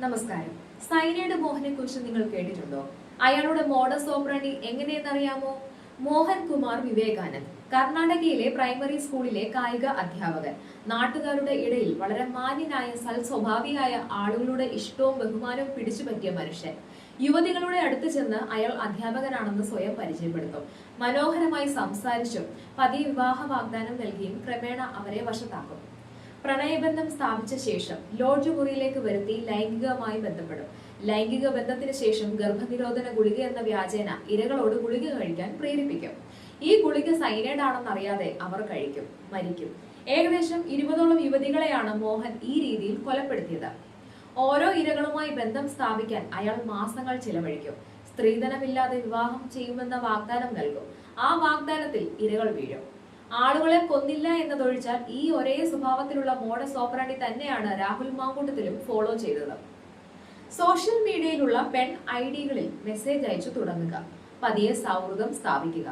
നമസ്കാരം. സൈനയുടെ മോഹനെ കുറിച്ച് നിങ്ങൾ കേട്ടിട്ടുണ്ടോ? അയാളുടെ മോഡസ് ഓപ്പറണ്ടി എങ്ങനെയെന്നറിയാമോ? മോഹൻ കുമാർ വിവേകാനന്ദ് കർണാടകയിലെ പ്രൈമറി സ്കൂളിലെ കായിക അധ്യാപകൻ. നാട്ടുകാരുടെ ഇടയിൽ വളരെ മാന്യനായ സൽ സ്വഭാവിയായ ആളുകളുടെ ഇഷ്ടവും ബഹുമാനവും പിടിച്ചുപറ്റിയ മനുഷ്യൻ. യുവതികളുടെ അടുത്ത് ചെന്ന് അയാൾ അധ്യാപകനാണെന്ന് സ്വയം പരിചയപ്പെടുത്തും. മനോഹരമായി സംസാരിച്ചും പതിയെ വിവാഹ വാഗ്ദാനം നൽകിയും ക്രമേണ അവരെ വശത്താക്കും. പ്രണയബന്ധം സ്ഥാപിച്ച ശേഷം ലോഡ്ജ് മുറിയിലേക്ക് വരുത്തി ലൈംഗികമായി ബന്ധപ്പെടും. ലൈംഗിക ബന്ധത്തിന് ശേഷം ഗർഭനിരോധന ഗുളിക എന്ന വ്യാജേന ഇരകളോട് ഗുളിക കഴിക്കാൻ പ്രേരിപ്പിക്കും. ഈ ഗുളിക സൈനൈഡ് ആണെന്നറിയാതെ അവർ കഴിക്കും മരിക്കും. ഏകദേശം ഇരുപതോളം യുവതികളെയാണ് മോഹൻ ഈ രീതിയിൽ കൊലപ്പെടുത്തിയത്. ഓരോ ഇരകളുമായി ബന്ധം സ്ഥാപിക്കാൻ അയാൾ മാസങ്ങൾ ചിലവഴിക്കും. സ്ത്രീധനമില്ലാതെ വിവാഹം ചെയ്യുമെന്ന വാഗ്ദാനം നൽകും. ആ വാഗ്ദാനത്തിൽ ഇരകൾ വീഴും. ആളുകളെ കൊന്നില്ല എന്നതൊഴിച്ചാൽ ഈ ഒരേ സ്വഭാവത്തിലുള്ള മോഡസ് ഓപ്പറാണ്ടി തന്നെയാണ് രാഹുൽ മാങ്കൂട്ടത്തിലും ഫോളോ ചെയ്തത്. സോഷ്യൽ മീഡിയയിലുള്ള പെൺ ഐ ഡികളിൽ മെസ്സേജ് അയച്ചു തുടങ്ങുക പതിയെ സൗഹൃദം സ്ഥാപിക്കുക.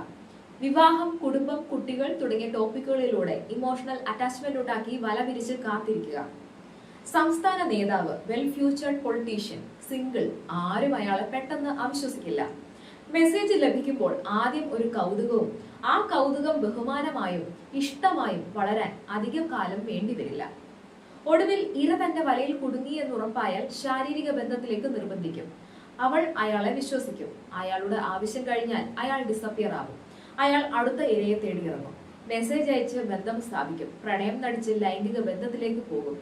വിവാഹം കുടുംബം കുട്ടികൾ തുടങ്ങിയ ടോപ്പിക്കുകളിലൂടെ ഇമോഷണൽ അറ്റാച്ച്മെന്റ് ഉണ്ടാക്കി വല വിരിച്ച് കാത്തിരിക്കുക. സംസ്ഥാന നേതാവ് വെൽ ഫ്യൂച്ചർഡ് പൊളിറ്റീഷ്യൻ സിംഗിൾ ആരും അയാളെ പെട്ടെന്ന് അവിശ്വസിക്കില്ല. മെസ്സേജ് ലഭിക്കുമ്പോൾ ആദ്യം ഒരു കൗതുകവും ആ കൗതുകം ബഹുമാനമായും ഇഷ്ടമായും വളരാൻ അധികം കാലം വേണ്ടിവരില്ല ഒടുവിൽ ഇര തന്റെ വലയിൽ കുടുങ്ങി എന്നുറപ്പായാൽ ശാരീരിക ബന്ധത്തിലേക്ക് നിർബന്ധിക്കും. അവൾ അയാളെ വിശ്വസിക്കും. അയാളുടെ ആവശ്യം കഴിഞ്ഞാൽ അയാൾ ഡിസപ്പിയർ ആകും അയാൾ അടുത്ത ഇരയെ തേടിയിറങ്ങും. മെസ്സേജ് അയച്ച് ബന്ധം സ്ഥാപിക്കും. പ്രണയം നടിച്ച് ലൈംഗിക ബന്ധത്തിലേക്ക് പോകും.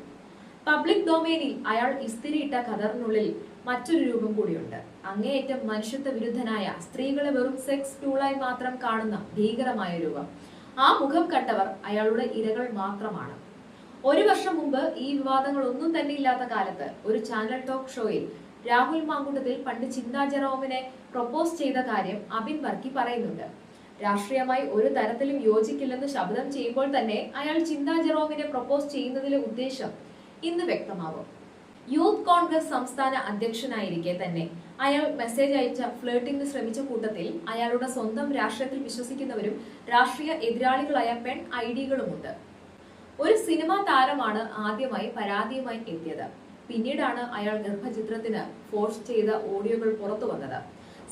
പബ്ലിക് ഡൊമൈനിൽ അയാൾ ഇസ്തിരിയിട്ട കതറിനുള്ളിൽ മറ്റൊരു രൂപം കൂടിയുണ്ട്. അങ്ങേയറ്റം മനുഷ്യത്വ വിരുദ്ധനായ സ്ത്രീകളെ വെറും സെക്സ് ടൂളായി മാത്രം കാണുന്ന ഭീകരമായ രൂപം. ആ മുഖം കണ്ടവർ അയാളുടെ ഇരകൾ മാത്രമാണ്. ഒരു വർഷം മുമ്പ് ഈ വിവാദങ്ങൾ ഒന്നും തന്നെ ഇല്ലാത്ത കാലത്ത് ഒരു ചാനൽ ടോക്ക് ഷോയിൽ രാഹുൽ മാങ്കുട്ടത്തിൽ പണ്ട് ചിന്താ ജെറോമിനെ പ്രൊപ്പോസ് ചെയ്ത കാര്യം അബിൻ വർക്കി പറയുന്നുണ്ട്. രാഷ്ട്രീയമായി ഒരു തരത്തിലും യോജിക്കില്ലെന്ന് ശബ്ദം ചെയ്യുമ്പോൾ തന്നെ അയാൾ ചിന്താ ജെറോമിനെ പ്രൊപ്പോസ് ചെയ്യുന്നതിലെ ഉദ്ദേശം ഇന്ന് വ്യക്തമാവും യൂത്ത് കോൺഗ്രസ് സംസ്ഥാന അധ്യക്ഷനായിരിക്കെ തന്നെ. അയാൾ മെസ്സേജ് അയച്ച ഫ്ലേട്ടിംഗ് ശ്രമിച്ച കൂട്ടത്തിൽ അയാളുടെ സ്വന്തം രാഷ്ട്രീയത്തിൽ വിശ്വസിക്കുന്നവരും രാഷ്ട്രീയ എതിരാളികളായ പെൺ ഐ ഡികളുമുണ്ട്. ഒരു സിനിമാ താരമാണ് ആദ്യമായി പരാതിയുമായി എത്തിയത്. പിന്നീടാണ് അയാൾ ഗർഭചിത്രത്തിന് ഫോഴ്സ് ചെയ്ത ഓഡിയോകൾ പുറത്തു വന്നത്.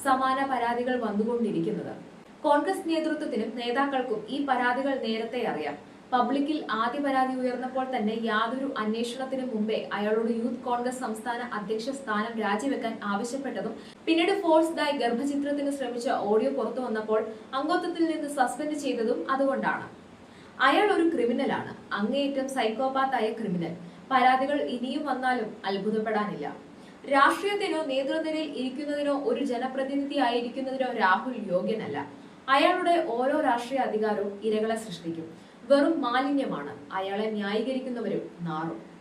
സമാന പരാതികൾ വന്നുകൊണ്ടിരിക്കുന്നത്. കോൺഗ്രസ് നേതൃത്വത്തിനും നേതാക്കൾക്കും ഈ പരാതികൾ നേരത്തെ അറിയാം. പബ്ലിക്കിൽ ആദ്യ പരാതി ഉയർന്നപ്പോൾ തന്നെ യാതൊരു അന്വേഷണത്തിനു മുമ്പേ അയാളോട് യൂത്ത് കോൺഗ്രസ് സംസ്ഥാന അധ്യക്ഷ സ്ഥാനം രാജിവെക്കാൻ ആവശ്യപ്പെട്ടതും പിന്നീട് ഫോഴ്സ് ഫോഴ്സ്ഡായി ഗർഭചിത്രത്തിന് ശ്രമിച്ച ഓഡിയോ പുറത്തു വന്നപ്പോൾ അംഗത്വത്തിൽ നിന്ന് സസ്പെൻഡ് ചെയ്തതും അതുകൊണ്ടാണ്. അയാൾ ഒരു ക്രിമിനലാണ്. അങ്ങേയറ്റം സൈക്കോപാത്തായ ക്രിമിനൽ. പരാതികൾ ഇനിയും വന്നാലും അത്ഭുതപ്പെടാനില്ല. രാഷ്ട്രീയത്തിനോ നേതൃനിരയിൽ ഇരിക്കുന്നതിനോ ഒരു ജനപ്രതിനിധി ആയിരിക്കുന്നതിനോ രാഹുൽ യോഗ്യനല്ല. അയാളുടെ ഓരോ രാഷ്ട്രീയ അധികാരവും ഇരകളെ സൃഷ്ടിക്കും. വെറും മാലിന്യമാണ്. അയാളെ ന്യായീകരിക്കുന്നവരും നാറും.